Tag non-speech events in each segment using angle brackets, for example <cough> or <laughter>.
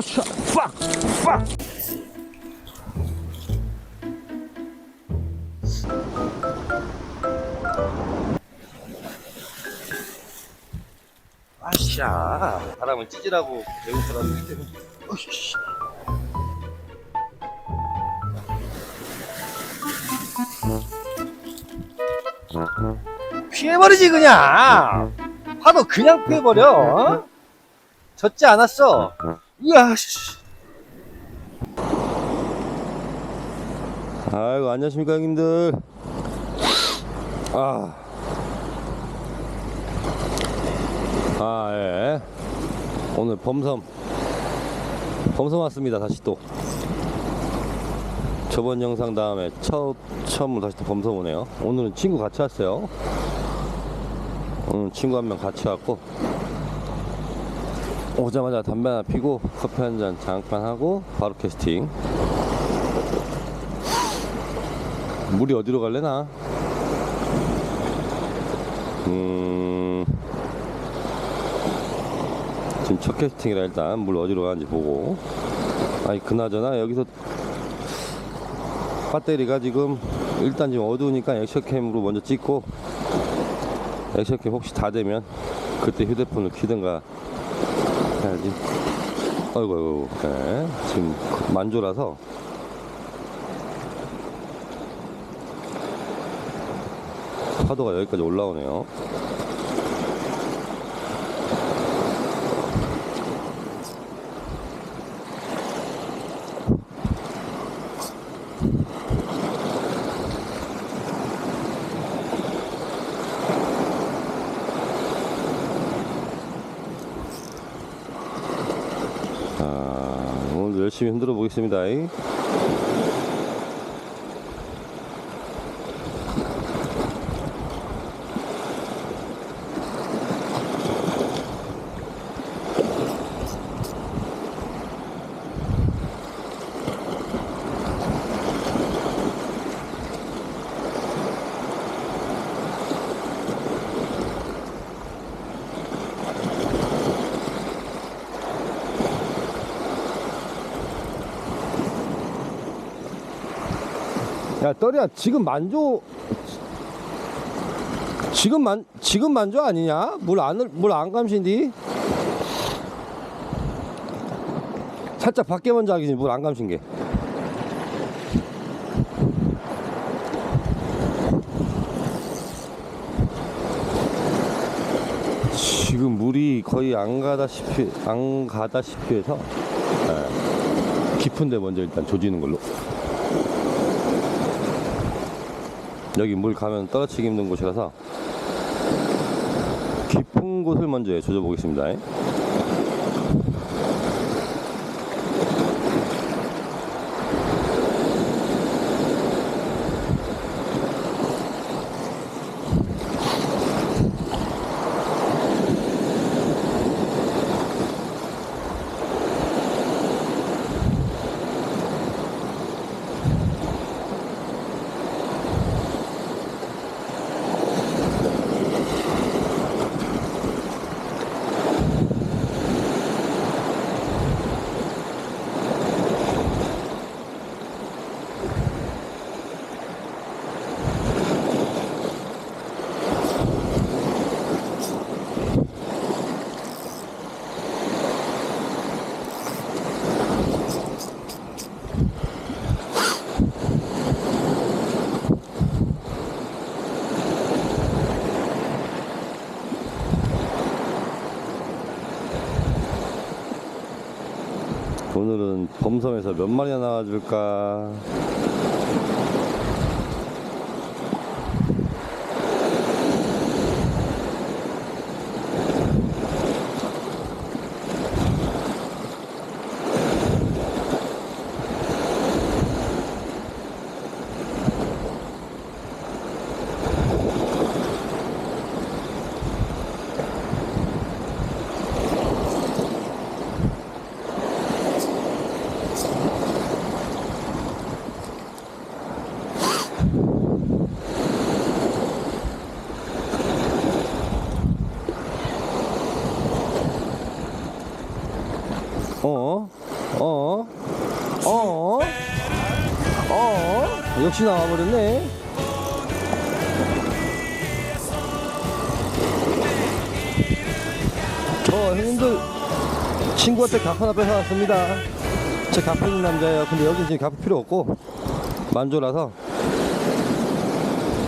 아 샤 팍! 팍! 아샤 바람을 찌질하고 때문에 어이씨. 피해버리지 그냥 파도 그냥 피해버려 어? 젖지 않았어 이야 씨. 아이고 안녕하십니까 형님들 아. 아, 예. 오늘 범섬. 범섬 왔습니다, 다시 또. 저번 영상 다음에 첫, 처음으로 다시 또 범섬 오네요. 오늘은 친구 같이 왔어요. 오늘 친구 한 명 같이 왔고. 오자마자 담배 하나 피고 커피 한잔 잠깐 하고 바로 캐스팅. 물이 어디로 갈래나? 음. 지금 첫 캐스팅이라 일단 물 어디로 가는지 보고. 아니, 그나저나 여기서 배터리가 지금 일단 지금 어두우니까 액션캠으로 먼저 찍고 액션캠 혹시 다 되면 그때 휴대폰을 켜든가 해야지. 어이구, 어이구, 네. 지금 만조라서 파도가 여기까지 올라오네요. 열심히 흔들어 보겠습니다. 야, 떨이야, 지금 만조. 지금 만, 지금 만조 아니냐? 물 안, 물안 감신디? 살짝 밖에 먼저 하기 전에 물안 감신 게. 지금 물이 거의 안 가다시피, 안 가다시피 해서, 예, 깊은데 먼저 일단 조지는 걸로. 여기 물 가면 떨어지기 힘든 곳이라서 깊은 곳을 먼저 조져 보겠습니다. 범섬에서 몇 마리나 나와줄까? 어? 어? 어? 어? 역시 나와버렸네. 저 형님들 친구한테 가판 앞에 사왔습니다. 제 가판 있는 남자예요. 근데 여긴 지금 가판 필요 없고 만조라서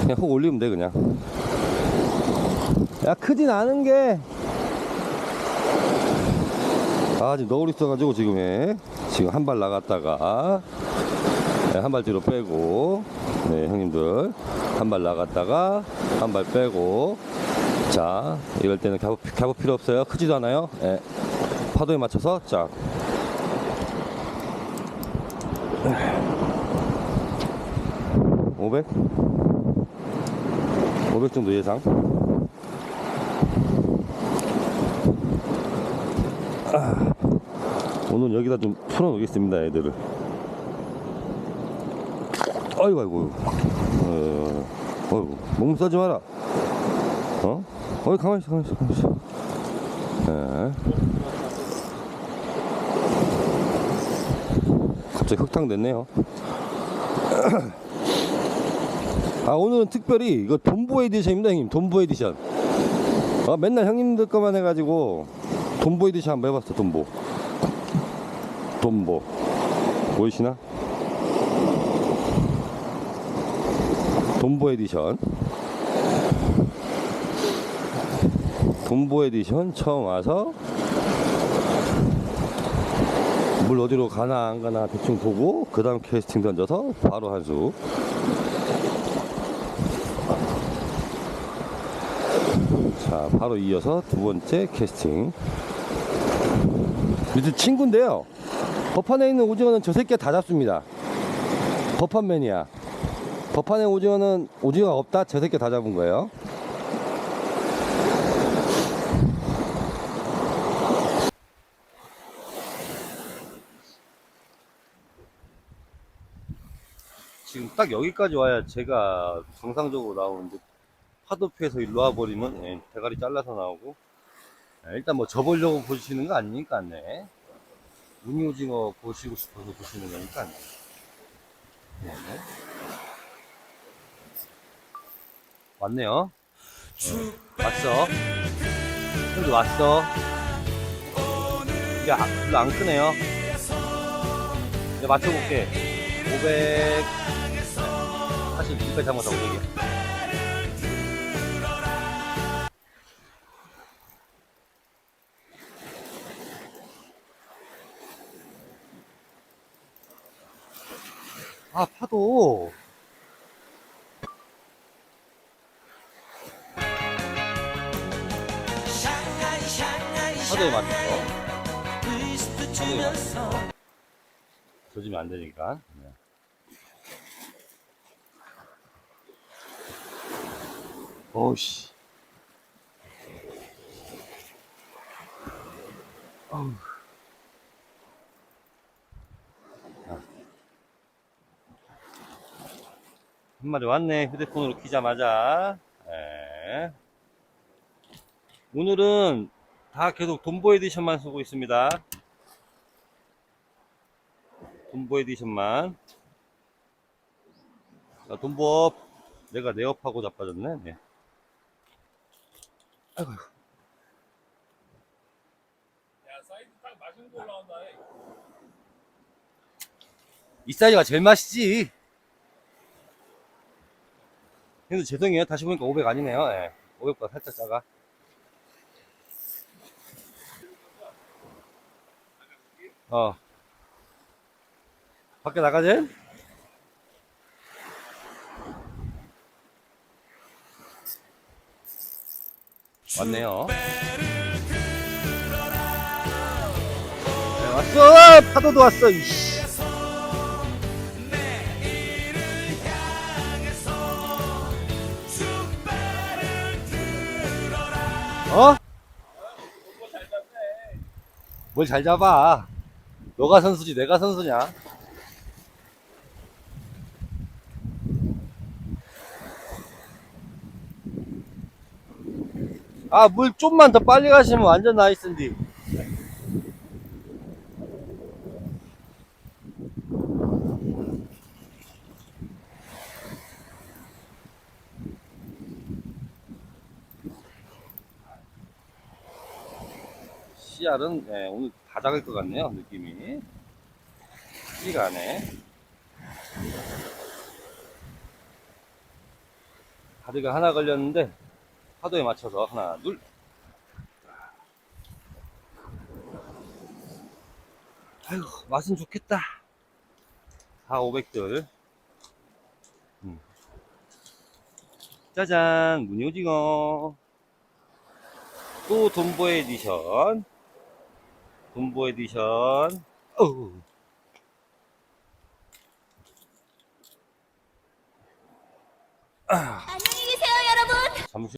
그냥 훅 올리면 돼 그냥. 야 크진 않은 게. 아 지금 너울 있어가지고 지금 해. 지금 한 발 나갔다가 네, 한발 뒤로 빼고 네 형님들 한 발 나갔다가 한 발 빼고. 자 이럴 때는 갸부, 갸부 필요 없어요. 크지도 않아요. 예. 파도에 맞춰서 쫙500? 500 정도 예상. 아, 오늘 여기다 좀 풀어놓겠습니다 애들을 아이고 아이고. 어, 어이구 몸 싸지 마라. 어? 어이 가만히 있어 가만히 있어 가만히 있어. 예. 갑자기 흑탕 됐네요. <clears throat> 아 오늘은 특별히 이거 돈보 에디션입니다 형님. 돈보 에디션. 아 맨날 형님들 거만 해가지고 돈보 에디션 한번 해봤어 돈보. 돈보. 보이시나? 돈보 에디션. 돈보 에디션 처음 와서 물 어디로 가나 안 가나 대충 보고 그 다음 캐스팅 던져서 바로 한수. 자 바로 이어서 두 번째 캐스팅. 이제 친구인데요. 법판에 있는 오징어는 저 새끼가 다 잡습니다. 법판맨이야 법판에 오징어는 오징어가 없다? 저 새끼가 다 잡은 거예요? 지금 딱 여기까지 와야 제가 정상적으로 나오는데 파도피에서 일로 와버리면 예, 대가리 잘라서 나오고. 예, 일단 뭐 접으려고 보시는 거 아니니까? 네. 무늬 오징어 보시고 싶어서 보시는 거니까. 네. 네. 왔네요. 어, 왔어. 형도 왔어. 이게 아, 별로 안 크네요. 이제 맞춰볼게. 500 사실 600 잘못하고 500이야 아 파도 파도에 맞춰서 파도에 맞춰서 조지면 안 되니까 네. 어우. 한 마리 왔네 휴대폰으로 키자마자 네. 오늘은 다 계속 돈보 에디션만 쓰고 있습니다. 돈보 에디션만. 자, 돈보업. 내가 내업하고 자빠졌네. 네. 아이고 야 사이즈 딱 맛있는 거 올라온다 해. 이 사이즈가 제일 맛있지. 근데 죄송해요. 다시 보니까 500 아니네요. 예. 500보다 살짝 작아 어 밖에 나가지? 왔네요 네, 왔어 파도도 왔어 이씨 어? 뭘 잘 잡아. 너가 선수지, 내가 선수냐? 아, 물 좀만 더 빨리 가시면 완전 나이스인데. 씨알은 예, 오늘 다 작을 것 같네요 느낌이. 씨가 안에. 가드가 하나 걸렸는데 파도에 맞춰서 하나 둘. 아이고 맛은 좋겠다. 4 500들. 음. 짜잔 무늬오징어 또 돈보 에디션 돈보 에디션 어우 안녕